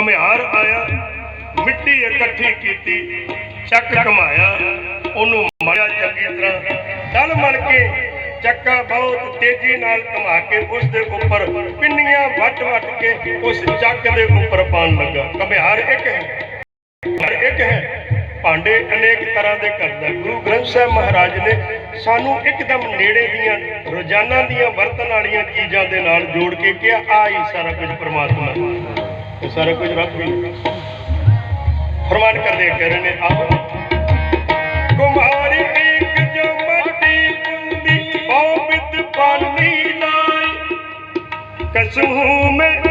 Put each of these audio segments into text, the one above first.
ਕਮਿਆਰ ਆਇਆ, ਮਿੱਟੀ ਇਕੱਠੀ ਕੀਤੀ, ਚੱਕ ਕਮਾਇਆ ਉਹਨੂੰ ਮਾਇਆ ਚੰਗੀ ਤਰ੍ਹਾਂ। ਤਲ ਮਲ ਕੇ ਚੱਕਾ ਬਹੁਤ ਤੇਜ਼ੀ ਨਾਲ ਘੁਮਾ ਕੇ ਉਸ ਦੇ ਉੱਪਰ ਪਿੰਨੀਆਂ ਵੱਟ-ਵੱਟ ਕੇ ਉਸ ਚੱਕ ਦੇ ਉੱਪਰ ਪਾਣ ਲੱਗਾ। ਕਮਿਆਰ ਇੱਕ ਹੈ। ਇੱਕ ਹੈ। ਭਾਂਡੇ ਅਨੇਕ ਤਰ੍ਹਾਂ ਦੇ ਕਰਦਾ ਗੁਰੂ ਗ੍ਰੰਥ ਸਾਹਿਬ ਮਹਾਰਾਜ ਨੇ ਸਾਨੂੰ ਇੱਕਦਮ ਨੇੜੇ ਦੀਆਂ, ਰੋਜ਼ਾਨਾ ਦੀਆਂ, ਵਰਤਣ ਵਾਲੀਆਂ ਚੀਜ਼ਾਂ ਦੇ ਨਾਲ ਜੋੜ ਕੇ ਕਿਹਾ, ਆ ਸਾਰਾ ਕੁਝ ਪ੍ਰਮਾਤਮਾ। ਤੇ ਸਾਰਾ ਕੁਝ ਰੱਬ ਵੀ ਫਰਮਾਨ ਕਰਦੇ ਕਹਿ ਰਹੇ ਨੇ ਆਪ ਕੁਮਾਰੀ ਇੱਕ ਜੋ ਮੱਟੀ ਪੁੰਦੀ ਬੋਬਿਤ ਪਾਨੀ ਲਾਈ ਕਸੂ ਮੈਂ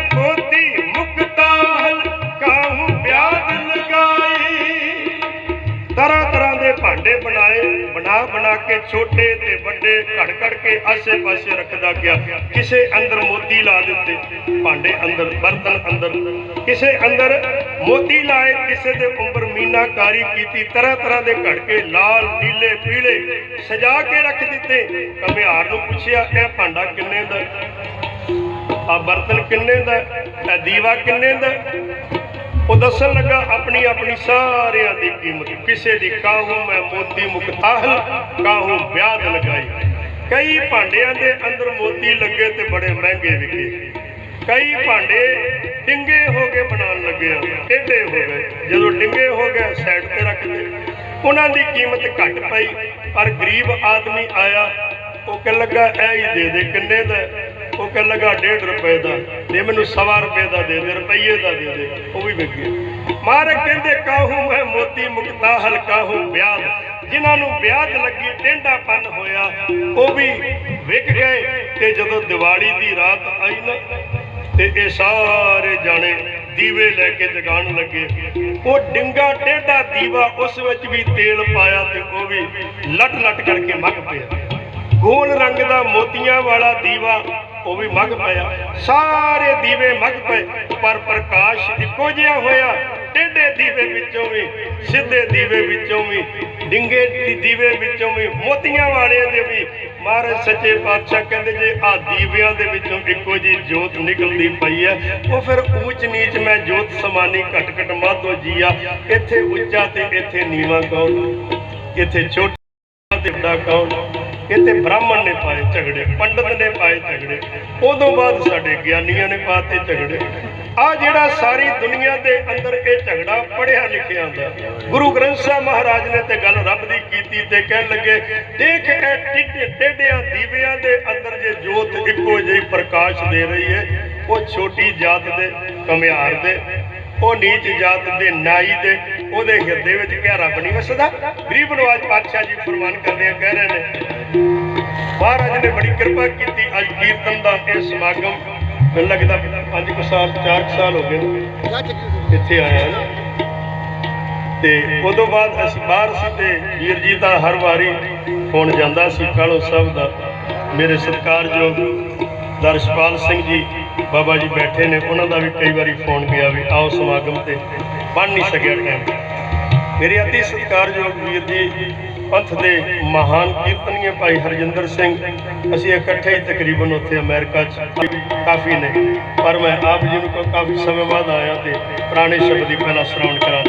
ਦੇ ਭਾਂਡੇ ਬਣਾਏ, ਬਣਾ ਬਣਾ ਕੇ ਛੋਟੇ ਤੇ ਵੱਡੇ ਘੜ ਘੜ ਕੇ ਆਸੇ-ਪਾਸੇ ਰੱਖਦਾ ਗਿਆ। ਕਿਸੇ ਅੰਦਰ ਮੋਤੀ ਲਾ ਦਿੱਤੇ, ਭਾਂਡੇ ਅੰਦਰ, ਬਰਤਨ ਅੰਦਰ। ਕਿਸੇ ਅੰਦਰ ਮੋਤੀ ਲਾਏ, ਕਿਸੇ ਦੇ ਉੱਪਰ ਮੀਨਾਕਾਰੀ ਕੀਤੀ, ਤਰ੍ਹਾਂ ਤਰ੍ਹਾਂ ਦੇ ਘੜ ਕੇ ਲਾਲ ਨੀਲੇ ਪੀਲੇ ਸਜਾ ਕੇ ਰੱਖ ਦਿੱਤੇ। ਕਮਿਆਰ ਨੂੰ ਪੁੱਛਿਆ, ਇਹ ਭਾਂਡਾ ਕਿੰਨੇ ਦਾ? ਆ ਬਰਤਨ ਕਿੰਨੇ ਦਾ? ਇਹ ਦੀਵਾ ਕਿੰਨੇ ਦਾ? ਉਹ ਦੱਸਣ ਲੱਗਾ, ਆਪਣੀ ਆਪਣੀ ਸਾਰਿਆਂ ਦੀ ਕੀਮਤ, ਕਿਸੇ ਦੀ ਕਾਹੂ ਮੈਂ ਮੋਤੀ ਮੁਕਤਾਹਲ, ਕਾਹੂ ਵਿਆਦ ਲਗਾਈ। ਕਈ ਭਾਂਡਿਆਂ ਦੇ ਅੰਦਰ ਮੋਤੀ ਲੱਗੇ ਤੇ ਬੜੇ ਮਹਿੰਗੇ ਵਿਕੇ। ਕਈ ਭਾਂਡੇ ਡਿੰਗੇ ਹੋ ਕੇ ਬਣਾਉਣ ਲੱਗਿਆ ਟੇਢੇ ਹੋ ਗਏ। ਜਦੋਂ ਡਿੰਗੇ ਹੋ ਗਏ, ਸਾਈਡ ਤੇ ਰੱਖ ਦਿੱਤੇ ਉਹਨਾਂ ਦੀ ਕੀਮਤ ਘਟ ਪਈ, ਪਰ ਗਰੀਬ ਆਦਮੀ ਆਇਆ, ਉਹ ਕਹਿ ਲੱਗਾ ਇਹ ਹੀ ਦੇ ਦੇ, ਕਿੰਨੇ ਦਾ ਉਹ ਕਹਿ ਲੱਗਾ 1.5 ਰੁਪਏ ਦਾ ਦੇ ਮੈਨੂੰ ਸਵਾ ਰੁਪਏ ਦਾ ਦੇ ਦੇ, ਰੁਪਈਏ ਦਾ ਦੇ ਦੇ, ਉਹ ਵੀ ਵਿਕ ਗਿਆ। ਮਾਰੇ ਕਹਿੰਦੇ, ਕਾਹੂ ਮੈਂ ਮੋਤੀ ਮੁਕਤਾ ਹਲਕਾਹੂ ਵਿਆਦ ਜਿਨ੍ਹਾਂ ਨੂੰ ਵਿਆਦ ਲੱਗੀ ਟੇਂਡਾਪਨ ਹੋਇਆ, ਉਹ ਵੀ ਵਿਕ ਗਏ। ਤੇ ਜਦੋਂ ਦੀਵਾਲੀ ਦੀ ਰਾਤ ਆਈ ਨਾ, ਤੇ ਇਹ ਸਾਰੇ ਜਾਣੇ ਦੀਵੇ ਲੈ ਕੇ ਜਗਾਉਣ ਲੱਗੇ। ਉਹ ਡਿੰਗਾ ਟੇਢਾ ਦੀਵਾ ਉਸ ਵਿੱਚ ਵੀ ਤੇਲ ਪਾਇਆ ਤੇ ਉਹ ਵੀ ਲਟ ਲਟ ਕਰਕੇ ਮੱਗ ਪਿਆ। ਗੋਲ ਰੰਗ ਦਾ ਮੋਤੀਆਂ ਵਾਲਾ ਦੀਵਾ ਉਹ ਵੀ ਮਗ ਪਿਆ। ਸਾਰੇ ਦੀਵੇ ਮਗ ਪਏ, ਪਰ ਪ੍ਰਕਾਸ਼ ਇੱਕੋ ਜਿਹਾ ਹੋਇਆ। ਟੇਢੇ ਦੀਵੇ ਵਿੱਚੋਂ ਵੀ, ਸਿੱਧੇ ਦੀਵੇ ਵਿੱਚੋਂ ਵੀ, ਡਿੰਗੇ ਦੀਵੇ ਵਿੱਚੋਂ ਵੀ, ਮੋਤੀਆਂ ਵਾਲਿਆਂ ਦੇ ਵੀ। ਮਹਾਰਾਜ ਸੱਚੇ ਪਾਤਸ਼ਾਹ ਕਹਿੰਦੇ, ਜੇ ਆ ਦੀਵਿਆਂ ਦੇ ਵਿੱਚੋਂ ਇੱਕੋ ਜੀ ਜੋਤ ਨਿਕਲਦੀ ਪਈ ਹੈ, ਉਹ ਫਿਰ ਉੱਚ ਨੀਚ ਮੈਂ ਜੋਤ ਸਮਾਨੀ ਘਟ ਘਟ ਮਾਧੋ ਜੀਆ। ਇੱਥੇ ਉੱਚਾ ਤੇ ਇੱਥੇ ਨੀਵਾਂ ਕੌਣ? ਇੱਥੇ ਛੋਟਾ ਤੇ ਵੱਡਾ ਕੌਣ? ਇਹ ਤੇ ਬ੍ਰਾਹਮਣ ਨੇ ਪਾਏ ਝਗੜੇ, ਪੰਡਤ ਨੇ ਪਾਏ ਝਗੜੇ। ਉਦੋਂ ਬਾਅਦ ਸਾਡੇ ਗਿਆਨੀਆਂ ਨੇ ਪਾਤੇ ਝਗੜੇ। ਆ ਜਿਹੜਾ ਸਾਰੀ ਦੁਨੀਆ ਦੇ ਅੰਦਰ ਇਹ ਝਗੜਾ ਪੜਿਆ ਲਿਖਿਆ ਦਾ ਗੁਰੂ ਗ੍ਰੰਥ ਸਾਹਿਬ ਮਹਾਰਾਜ ਨੇ ਤੇ ਗੱਲ ਰੱਬ ਦੀ ਕੀਤੀ ਤੇ ਕਹਿਣ ਲੱਗੇ, ਦੇਖ ਇਹ ਟਿੱਡੇ, ਟੇਢਿਆਂ, ਦੀਵਿਆਂ ਦੇ ਅੰਦਰ ਜੇ ਜੋਤ ਇੱਕੋ ਜਿਹੀ ਪ੍ਰਕਾਸ਼ ਦੇ ਰਹੀ ਹੈ, ਉਹ ਛੋਟੀ ਜਾਤ ਦੇ ਕਮਿਆਰ ਦੇ, ਉਹ ਨੀਚ ਜਾਤ ਦੇ ਨਾਈ ਦੇ ਉਹਦੇ ਹਿਰਦੇ ਵਿੱਚ ਕਿਆ ਰੱਬ ਨਹੀਂ ਵਸਦਾ। ਗਰੀਬ ਨਵਾਜ ਪਾਤਸ਼ਾਹ ਜੀ ਫਰਮਾਨ ਕਰਦੇ ਆ, ਕਹਿ ਰਹੇ ਨੇ, ਮਹਾਰਾਜ ਨੇ ਬੜੀ ਕਿਰਪਾ ਕੀਤੀ ਅੱਜ ਕੀਰਤਨ ਦਾ ਇਹ ਸਮਾਗਮ। ਮੈਨੂੰ ਲੱਗਦਾ ਪੰਜ ਕੁ ਸਾਲ, ਚਾਰ ਕੁ ਸਾਲ ਹੋ ਗਏ ਨੇ। ਇੱਥੇ ਆਇਆ ਨਾ। ਤੇ ਉਦੋਂ ਬਾਅਦ ਅਸੀਂ ਬਾਹਰ ਸੀ ਤੇ ਵੀਰ ਜੀ ਦਾ ਹਰ ਵਾਰੀ ਫੋਨ ਜਾਂਦਾ ਸੀ, ਕਾਲੋ ਸਾਹਿਬ ਦਾ। ਮੇਰੇ ਸਤਿਕਾਰਯੋਗ ਦਰਸ਼ਪਾਲ ਸਿੰਘ ਜੀ, ਬਾਬਾ ਜੀ ਬੈਠੇ ਨੇ, ਉਹਨਾਂ ਦਾ ਵੀ ਕਈ ਵਾਰੀ ਫੋਨ ਗਿਆ ਵੀ ਆਓ ਸਮਾਗਮ ਤੇ, ਬਣ ਨਹੀਂ ਸਕਿਆ ਟਾਈਮ ਮੇਰੇ ਅਤੀ ਸਤਿਕਾਰਯੋਗ ਵੀਰ ਜੀ, ਪੰਥ ਦੇ ਮਹਾਨ ਕੀਰਤਨੀਏ ਭਾਈ ਹਰਜਿੰਦਰ ਸਿੰਘ। ਅਸੀਂ ਇਕੱਠੇ ਹੀ ਤਕਰੀਬਨ ਉੱਥੇ ਅਮਰੀਕਾ 'ਚ ਕਾਫੀ ਨੇ, ਪਰ ਮੈਂ ਆਪ ਜੀ ਨੂੰ ਕਾਫੀ ਸਮੇਂ ਬਾਅਦ ਆਇਆ ਤੇ ਪੁਰਾਣੇ ਸ਼ਬਦ ਦੀ ਪਹਿਲਾਂ ਸ਼੍ਰਵਣ ਕਰਾ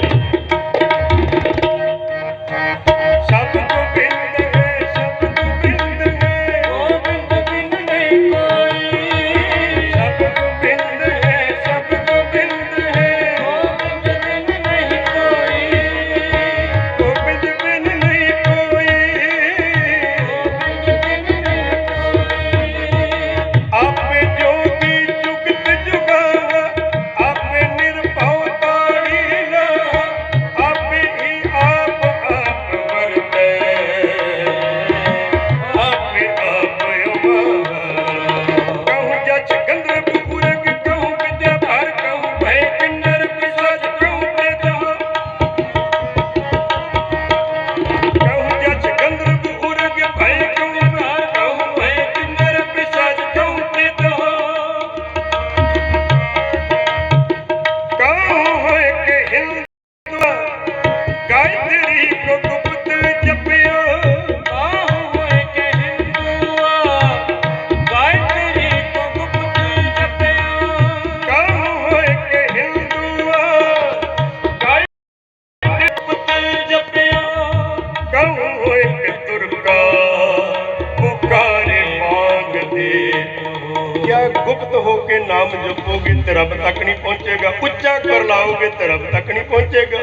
ਰੱਬ ਤੱਕ ਨਹੀਂ ਪਹੁੰਚੇਗਾ। ਉੱਚਾ ਕਰ ਲਾਓਗੇ ਤੇ ਰੱਬ ਤੱਕ ਨਹੀਂ ਪਹੁੰਚੇਗਾ।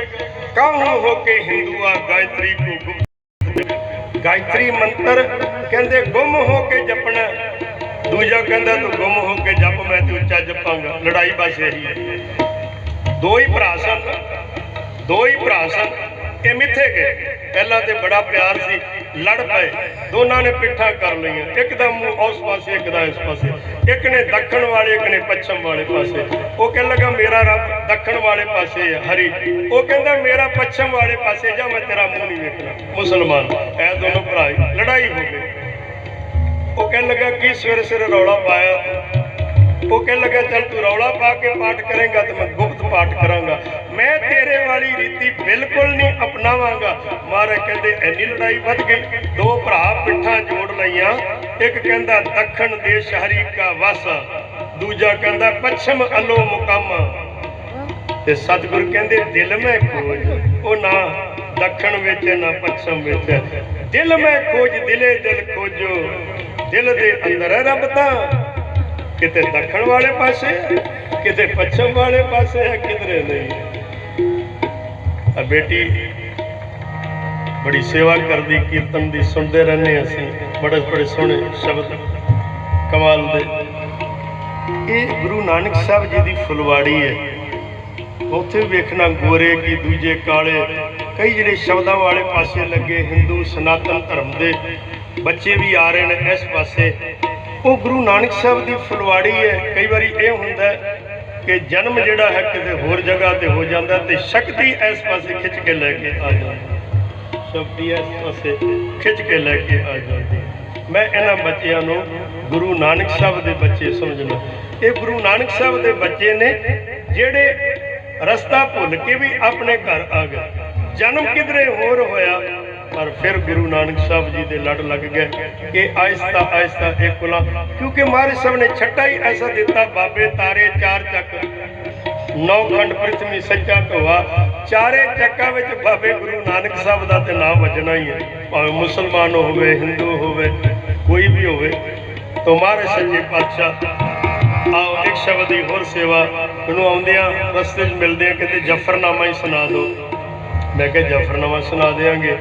ਕਾਹੂ ਹੋ ਕੇ ਹਿੰਦੂਆ ਗਾਇਤਰੀ ਕੋ ਗੁਪਤ ਗਾਇਤਰੀ ਮੰਤਰ ਕਹਿੰਦੇ, ਗੁੰਮ ਹੋ ਕੇ ਜਪਣਾ। ਦੂਜਾ ਕਹਿੰਦਾ, ਤੂੰ ਗੁੰਮ ਹੋ ਕੇ ਜਪ, ਮੈਂ ਤੇ ਉੱਚਾ ਜਪਾਂਗਾ। ਲੜਾਈ ਬਸ ਇਹੀ ਹੈ। ਦੋ ਹੀ ਭਰਾ ਸਨ। ਦੋ ਹੀ ਭਰਾ ਸਨ। ਇਹ ਮਿੱਥੇ ਗਏ। ਪਹਿਲਾਂ ਤੇ ਬੜਾ ਪਿਆਰ ਸੀ, ਲੜ ਪਏ। ਦੋਨਾਂ ਨੇ ਪਿੱਠਾਂ ਕਰ ਲਈਆਂ। ਇੱਕ ਉਸ ਪਾਸੇ, ਇੱਕ ਇਸ ਪਾਸੇ। ਇੱਕ ਨੇ ਦੱਖਣ ਵਾਲੇ, ਇੱਕ ਨੇ ਪੱਛਮ ਵਾਲੇ ਪਾਸੇ। ਉਹ ਕਹਿਣ ਲੱਗਾ, ਮੇਰਾ ਰੱਬ ਦੱਖਣ ਵਾਲੇ ਪਾਸੇ ਹੈ, ਹਰੀ। ਉਹ ਕਹਿੰਦਾ, ਮੇਰਾ ਪੱਛਮ ਵਾਲੇ ਪਾਸੇ ਜਾ, ਮੈਂ ਤੇਰਾ ਮੂੰਹ ਨਹੀਂ ਵੇਖਣਾ। ਮੁਸਲਮਾਨ, ਇਹ ਦੋਨੋਂ ਭਰਾ ਲੜਾਈ ਹੋ ਗਈ ਉਹ ਕਹਿਣ ਲੱਗਾ, ਕੀ ਸਵੇਰੇ ਸਵੇਰੇ ਰੌਲਾ ਪਾਇਆ? ਉਹ ਕਹਿਣ ਲੱਗਾ, ਚੱਲ ਤੂੰ ਰੌਲਾ ਪਾ ਕੇ ਪਾਠ ਕਰੇਗਾ ਤੇ ਮੈਂ ਗੁਪਤ ਪਾਠ ਕਰਾਂਗਾ। ਮੈਂ ਤੇਰੇ ਵਾਲੀ ਰੀਤੀ ਬਿਲਕੁਲ ਨਹੀਂ ਅਪਣਾਵਾਂਗਾ। ਮਹਾਰਾਜ ਕਹਿੰਦੇ ਐਨੀ ਲੜਾਈ ਵੱਧ ਗਈ। ਦੋ ਭਰਾ ਪਿੱਠਾਂ ਜੋੜ ਲਈਆਂ। ਇੱਕ ਕਹਿੰਦਾ, ਦੱਖਣ ਦੇਸ਼ ਹਰੀ ਕਾ ਵਸ। ਦੂਜਾ ਕਹਿੰਦਾ, ਪੱਛਮ ਅਲੋ ਮੁਕਾਮਾ। ਤੇ ਸਤਿਗੁਰ ਕਹਿੰਦੇ, ਦਿਲ ਮੈਂ ਖੋਜ। ਉਹ ਨਾ ਦੱਖਣ ਵਿੱਚ, ਨਾ ਪੱਛਮ ਵਿੱਚ। ਦਿਲ ਮੈਂ ਖੋਜ, ਦਿਲੇ ਦਿਲ ਖੋਜੋ। ਦਿਲ ਦੇ ਅੰਦਰ ਰੱਬ ਤਾਂ। ਕਿਤੇ ਦੱਖਣ ਵਾਲੇ ਪਾਸੇ ਕਿਤੇ ਪੱਛਮ ਵਾਲੇ ਪਾਸੇ ਹੈ, ਕਿਧਰੇ ਨਹੀਂ ਆ ਬੇਟੀ, ਬੜੀ ਸੇਵਾ ਕਰਦੀ, ਕੀਰਤਨ ਦੀ ਸੁਣਦੇ ਰਹਿੰਦੇ ਹਾਂ ਅਸੀਂ। ਬੜੇ ਬੜੇ ਸੋਹਣੇ ਸ਼ਬਦ ਕਮਾਲ ਦੇ। ਇਹ ਗੁਰੂ ਨਾਨਕ ਸਾਹਿਬ ਜੀ ਦੀ ਫੁਲਵਾੜੀ ਹੈ। ਉੱਥੇ ਵੇਖਣਾ ਗੋਰੇ ਕੀ, ਦੂਜੇ ਕਾਲੇ। ਕਈ ਜਿਹੜੇ ਸ਼ਬਦਾਂ ਵਾਲੇ ਪਾਸੇ ਲੱਗੇ, ਹਿੰਦੂ, ਸਨਾਤਨ ਧਰਮ ਦੇ ਬੱਚੇ ਵੀ ਆ ਰਹੇ ਨੇ ਇਸ ਪਾਸੇ। ਉਹ ਗੁਰੂ ਨਾਨਕ ਸਾਹਿਬ ਦੀ ਫੁਲਵਾੜੀ ਹੈ। ਕਈ ਵਾਰੀ ਇਹ ਹੁੰਦਾ ਕਿ ਜਨਮ ਜਿਹੜਾ ਹੈ ਕਿਤੇ ਹੋਰ ਜਗ੍ਹਾ ਤੇ ਹੋ ਜਾਂਦਾ ਤੇ ਸ਼ਕਤੀ ਇਸ ਪਾਸੇ ਖਿੱਚ ਕੇ ਲੈ ਕੇ ਆ ਜਾਂਦੀ। ਸ਼ਕਤੀ ਇਸ ਪਾਸੇ। ਖਿੱਚ ਕੇ ਲੈ ਕੇ ਆ ਜਾਂਦੀ। ਮੈਂ ਇਹਨਾਂ ਬੱਚਿਆਂ ਨੂੰ ਗੁਰੂ ਨਾਨਕ ਸਾਹਿਬ ਦੇ ਬੱਚੇ ਸਮਝਣਾ ਇਹ ਗੁਰੂ ਨਾਨਕ ਸਾਹਿਬ ਦੇ ਬੱਚੇ ਨੇ ਜਿਹੜੇ ਰਸਤਾ ਭੁੱਲ ਕੇ ਵੀ ਆਪਣੇ ਘਰ ਆ ਗਏ। ਜਨਮ ਕਿਧਰੇ ਹੋਰ ਹੋਇਆ ਪਰ ਫਿਰ ਗੁਰੂ ਨਾਨਕ ਸਾਹਿਬ ਜੀ ਦੇ ਲੜ ਲੱਗ ਗਏ ਕਿ ਆਹਿਸਤਾ ਆਹਿਸਤਾ ਇਹ ਕੁਲਾ ਕਿਉਂਕਿ ਮਹਾਰਾਜ ਸਾਹਿਬ ਨੇ ਛੱਟਾ ਹੀ ਐਸਾ ਦਿੱਤਾ, ਬਾਬੇ ਤਾਰੇ ਚਾਰ ਚੱਕ, ਨੌ ਖੰਡ ਪ੍ਰਿਥਵੀ ਸੱਚਾ ਢੋਆ ਚਾਰੇ ਚੱਕਾਂ ਵਿੱਚ ਬਾਬੇ ਗੁਰੂ ਨਾਨਕ ਸਾਹਿਬ ਦਾ ਤੇ ਨਾਮ ਵੱਜਣਾ ਹੀ ਹੈ। ਭਾਵੇਂ ਮੁਸਲਮਾਨ ਹੋਵੇ, ਹਿੰਦੂ ਹੋਵੇ, ਕੋਈ ਵੀ ਹੋਵੇ। ਤੋਂ ਮਹਾਰਾਜ ਸੱਚੇ ਪਾਤਸ਼ਾਹ, ਆਓ ਇੱਕ ਸ਼ਬਦ ਦੀ ਹੋਰ ਸੇਵਾ। ਮੈਨੂੰ ਆਉਂਦਿਆਂ ਰਸਤੇ 'ਚ ਮਿਲਦੇ ਆ, ਕਿਤੇ ਜਫਰਨਾਮਾ ਹੀ ਸੁਣਾ ਦਿਓ। ਮੈਂ ਕਿਹਾ ਜਫਰਨਾਮਾ ਸੁਣਾ ਦੇਾਂਗੇ